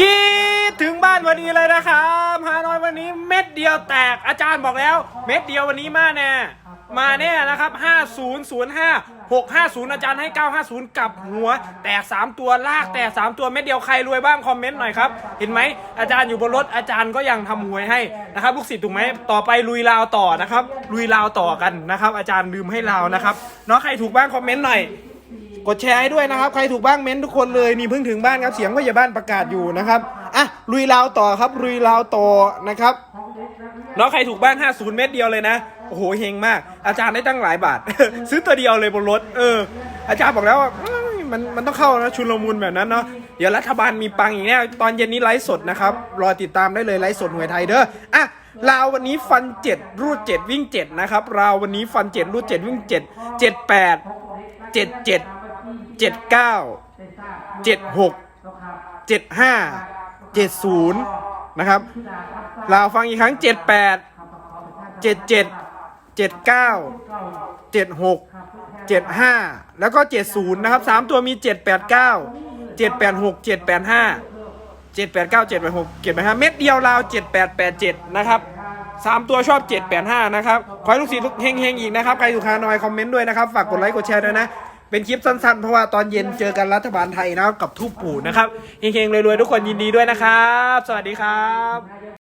กีดถึงบ้านวันนี้เลยนะครับฮานอยวันนี้เม็ดเดียวแตกอาจารย์บอกแล้ว เม็ดเดียววันนี้มาแน่มาแน่นะครับ 5005 650 อาจารย์ให้ 950กลับหัว แตก 3 ตัวลากแตก 3 ตัวเม็ดเดียวใครรวยบ้างคอมเมนต์หน่อยครับ เห็นไหมอาจารย์อยู่บนรถอาจารย์ก็ยังทำหวยให้นะครับลูกศิษย์ถูกไหมต่อไปลุยลาวต่อนะครับลุยลาวต่อกันนะครับ อาจารย์ลืมให้ลาวนะครับเนาะใครถูกบ้างคอมเมนต์หน่อย กดแชร์ให้ด้วยนะครับ ใครถูกบ้างเม้นทุกคนเลยนี่เพิ่งถึงบ้านครับเสียงก็อย่าบ้านประกาศอยู่นะครับอะลุยลาวต่อครับลุยลาวต่อนะครับเนาะใครถูกบ้าง50 เม็ดเดียวเลยนะโอ้โหเฮงมาก อาจารย์ได้ตั้งหลายบาท ซื้อตัวเดียวเลยบนรถเออ อาจารย์บอกแล้วว่ามมันมันต้องเข้านะชุนลมุนแบบนั้นเนาะเดี๋ยวรัฐบาลมีปังอีกแน่ตอนเย็นนี้ไลฟ์สดนะครับรอติดตามได้เลยไลฟ์สดหวยไทยเด้ออะลาววันนี้ฟัน 7 รูด 7 วิ่ง 7 นะครับลาววันนี้ฟัน 7 รูด 7 วิ่ง 7 7 8 7 7 เจ็ดเก้าเจ็ดหกเจ็ดห้าเจ็ดศูนย์นะครับเราฟังอีกครั้งเจ็ดแปดเจ็ดเจ็ดเจ็ดเก้าเจ็ดหกเจ็ดห้าแล้วก็เจ็ดศูนย์นะครับสามตัวมีเจ็ดแปดเก้าเจ็ดแปดหกเจ็ดแปดห้าเจ็ดแปดเก้าเจ็ดแปดหกเจ็ดแปดห้าเม็ดเดียวราวเจ็ดแปดแปดเจ็ดนะครับสามตัวชอบเจ็ดแปดห้านะครับ ขอให้ลูกศิษย์เฮงๆ อีกนะครับ ใครอยู่คานอยคอมเมนต์ด้วยนะครับ ฝากกดไลค์ กดแชร์ด้วยนะ เป็นคลิปสั้นๆ เพราะว่าตอนเย็นเจอกันรัฐบาลไทยนะครับกับทูปปู่นะครับเฮงๆรวยๆทุกคนยินดีด้วยนะครับ สวัสดีครับ